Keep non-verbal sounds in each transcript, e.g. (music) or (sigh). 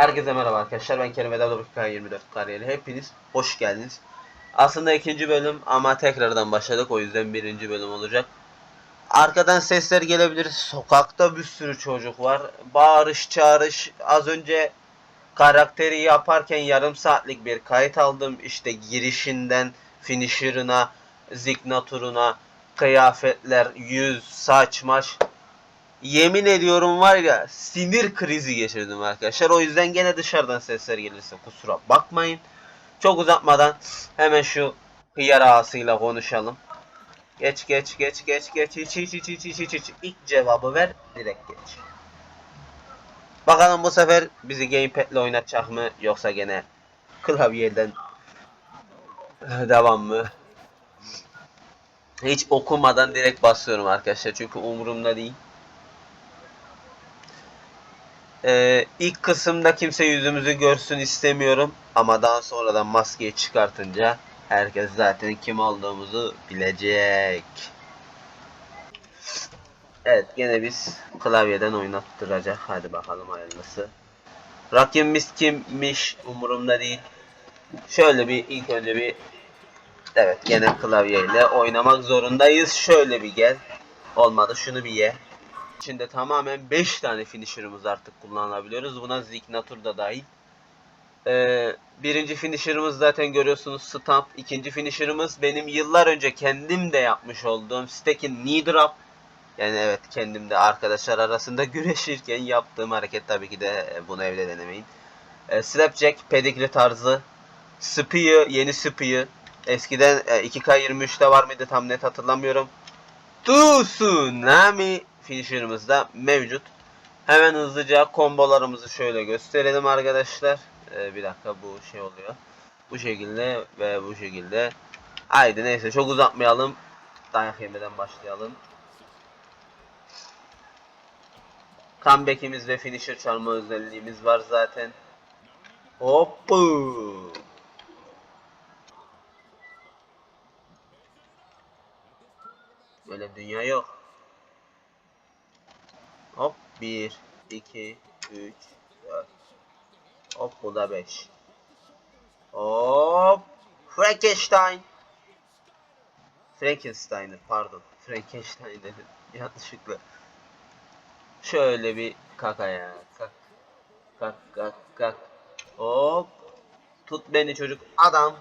Herkese merhaba arkadaşlar. Ben Kerim Vedat Obuk 24 kariyeri. Hepiniz hoş geldiniz. Aslında ikinci bölüm ama tekrardan başladık. O yüzden birinci bölüm olacak. Arkadan sesler gelebilir. Sokakta bir sürü çocuk var. Bağırış çağırış. Az önce karakteri yaparken yarım saatlik bir kayıt aldım. İşte girişinden finisher'ına, zignaturuna, kıyafetler, yüz, saç, maş. Yemin ediyorum var ya sinir krizi geçirdim arkadaşlar. O yüzden gene dışarıdan sesler gelirse kusura bakmayın. Çok uzatmadan hemen şu hıyar ağasıyla konuşalım. Geç geç geç geç geç hiç hiç hiç hiç hiç hiç hiç ilk cevabı ver direkt geç. Bakalım bu sefer bizi gamepad'le oynatacak mı yoksa gene klavyeden devam mı? Hiç okumadan direkt basıyorum arkadaşlar çünkü umurumda değil. Ee, ilk kısımda kimse yüzümüzü görsün istemiyorum ama daha sonradan maskeyi çıkartınca herkes zaten kim olduğumuzu bilecek. Evet gene biz klavyeden oynattıracak. Hadi bakalım hayırlısı. Rakibimiz kimmiş umurumda değil. Şöyle bir ilk önce bir Evet gene klavyeyle oynamak zorundayız. Şöyle bir gel. Olmadı şunu bir ye. İçinde tamamen 5 tane finisher'ımız artık kullanabiliyoruz. Buna Zignatur da dahil. Ee, birinci finisher'ımız zaten görüyorsunuz Stamp. İkinci finisher'ımız benim yıllar önce kendim de yapmış olduğum Stek'in Knee Drop. Yani evet kendim de arkadaşlar arasında (laughs) güreşirken yaptığım hareket tabii ki de e, bunu evde denemeyin. Ee, Slapjack pedigree tarzı. Spear yeni Spear. Eskiden e, 2K23'te var mıydı tam net hatırlamıyorum. Tsunami finisher'ımız da mevcut. Hemen hızlıca kombolarımızı şöyle gösterelim arkadaşlar. Ee, bir dakika bu şey oluyor. Bu şekilde ve bu şekilde. Haydi neyse çok uzatmayalım. Dayak yemeden başlayalım. Comeback'imiz ve finisher çalma özelliğimiz var zaten. Hoppu. Böyle dünya yok. Hop 1 2 3 4 Hop bu da 5 Hop Frankenstein. Frankensteiner pardon. Frankenstein dedim (laughs) yanlışlıkla. Şöyle bir kakaya kalk kalk kalk kalk Hop Tut beni çocuk adam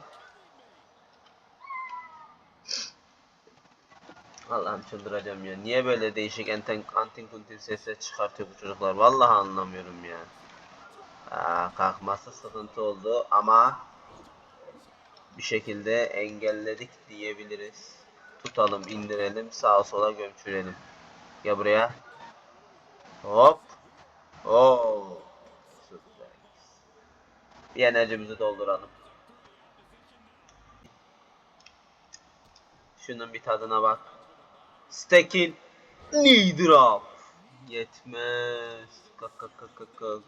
Allah'ım çıldıracağım ya. Niye böyle değişik enten antin kuntin sesler çıkartıyor bu çocuklar? Vallahi anlamıyorum ya. Aa, kalkması sıkıntı oldu ama bir şekilde engelledik diyebiliriz. Tutalım, indirelim, sağa sola gömçürelim. Gel buraya. Hop. Oo. Bir enerjimizi dolduralım. Şunun bir tadına bak. Stekin knee drop. Yetmez. Kalk kalk kalk kalk kalk.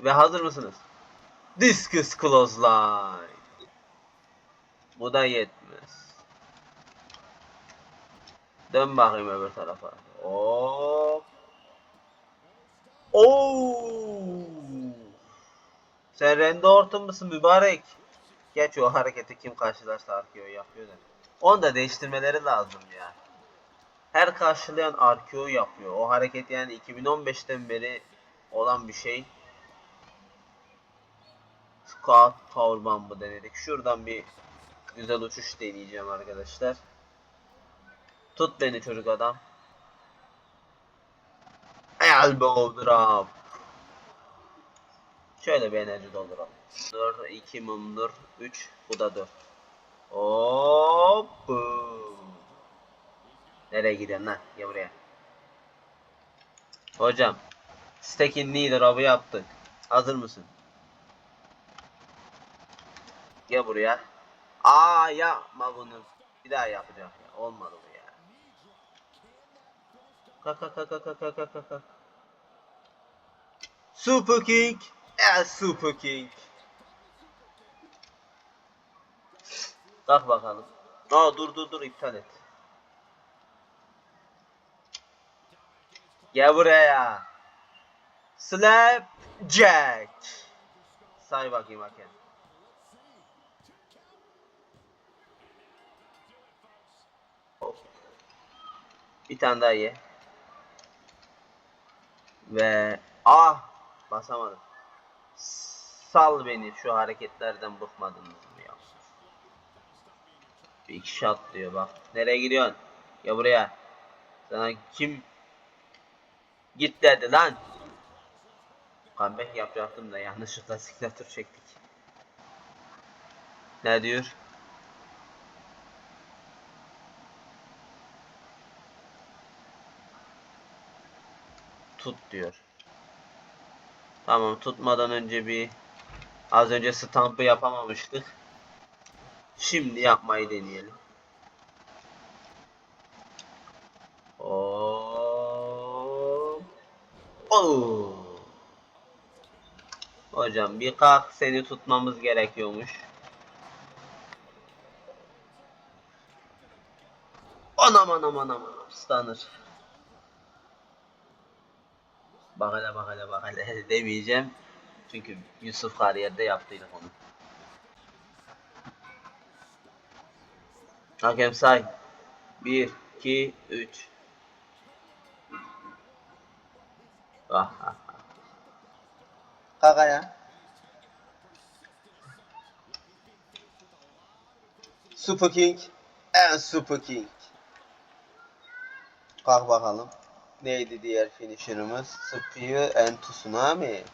Ve hazır mısınız? Discus clothesline. Bu da yetmez. Dön bakayım öbür tarafa. Hop. Oo. Sen mübarek? Geç o kim karşılarsa arkeo yapıyor da. Onu da değiştirmeleri lazım ya. Her karşılayan RKO yapıyor. O hareket yani 2015'ten beri olan bir şey. Squat Powerbomb'ı denedik. Şuradan bir güzel uçuş deneyeceğim arkadaşlar. Tut beni çocuk adam. Elbow drop. Şöyle bir enerji dolduralım. 4, 2 mumdur. 3, bu da 4. Hop. Nereye gidiyorsun lan? Gel buraya. Hocam. Stekin leader avı yaptık. Hazır mısın? Gel buraya. Aa yapma bunu. Bir daha yapacak ya. Olmadı bu ya. Kalk kalk kalk kalk kalk. Super King. Eh, Super King. Kalk bakalım. Aa dur dur dur iptal et. Gel buraya. Slap. Jack. Say bakayım hakem. Bir tane daha ye. Ve ah basamadım. Sal beni şu hareketlerden bıkmadınız mı ya? Bir iki diyor bak. Nereye gidiyorsun? Ya buraya. Sana kim git dedi lan. Comeback yapacaktım da yanlışlıkla signature çektik. Ne diyor? Tut diyor. Tamam tutmadan önce bir az önce stampı yapamamıştık. Şimdi yapmayı deneyelim. Oo. Oo. Hocam bir kalk seni tutmamız gerekiyormuş. Anam anam anam anam ıslanır. Bak hele bak hele bak hele (laughs) demeyeceğim. Çünkü Yusuf kariyerde yaptıydık onu. Hakem say. 1, 2, 3. Kalk ayağa. Super King and Super King. Kalk bakalım. Neydi diğer finisher'ımız? Spear and Tsunami.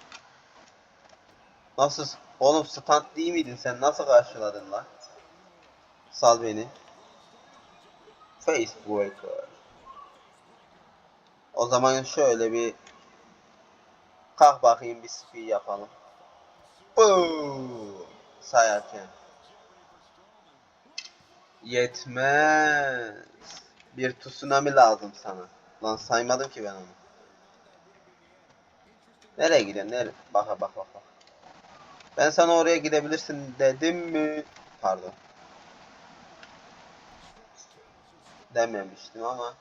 Nasıl? Oğlum stand değil miydin sen? Nasıl karşıladın lan? Sal beni. Facebreaker. O zaman şöyle bir kalk bakayım bir speed yapalım. Boom! Sayarken. Yetmez. Bir tsunami lazım sana. Lan saymadım ki ben onu. Nereye gidiyorsun? Nereye? Bak bak bak bak. Ben sana oraya gidebilirsin dedim mi? Pardon. Dememiştim ama.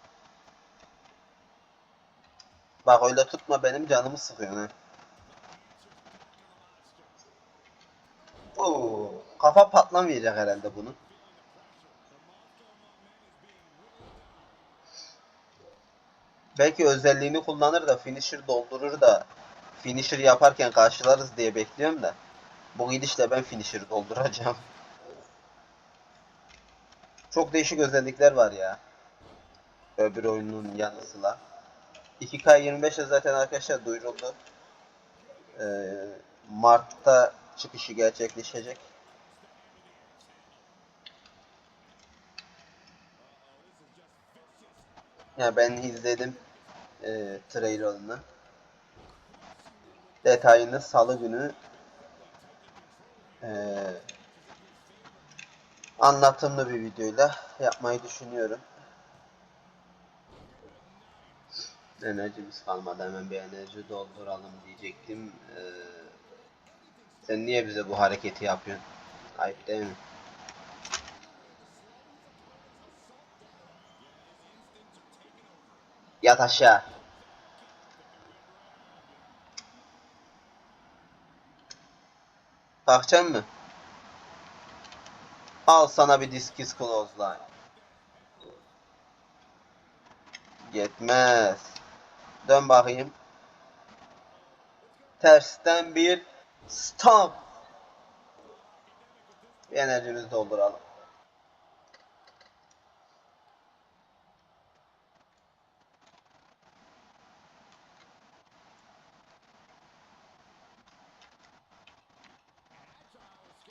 Bak öyle tutma benim canımı sıkıyor ha. Oo, kafa patlamayacak herhalde bunun. Belki özelliğini kullanır da finisher doldurur da finisher yaparken karşılarız diye bekliyorum da. Bu gidişle ben finisher dolduracağım. Çok değişik özellikler var ya. Öbür oyunun yanısıyla. 2K25 de zaten arkadaşlar duyuruldu. Ee, Mart'ta çıkışı gerçekleşecek. Ya yani ben izledim e, trailerını. Detayını salı günü e, anlatımlı bir videoyla yapmayı düşünüyorum. Enerjimiz kalmadı hemen bir enerji dolduralım diyecektim. Ee, sen niye bize bu hareketi yapıyorsun? Ayıp değil mi? Yat aşağı. Kalkacaksın mı? Al sana bir diskis clothesline. Yetmez. Dön bakayım. Tersten bir stop. Bir enerjimizi dolduralım.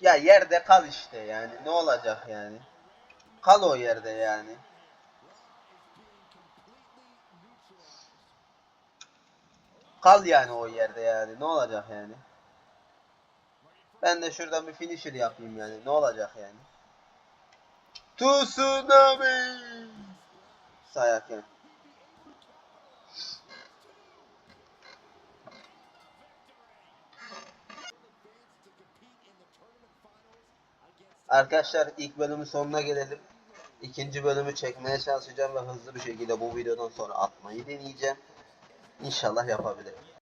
Ya yerde kal işte yani. Ne olacak yani? Kal o yerde yani. Kal yani o yerde yani. Ne olacak yani? Ben de şuradan bir finisher yapayım yani. Ne olacak yani? Tsunami! Sayarken. Arkadaşlar ilk bölümün sonuna gelelim. İkinci bölümü çekmeye çalışacağım ve hızlı bir şekilde bu videodan sonra atmayı deneyeceğim. İnşallah yapabilirim.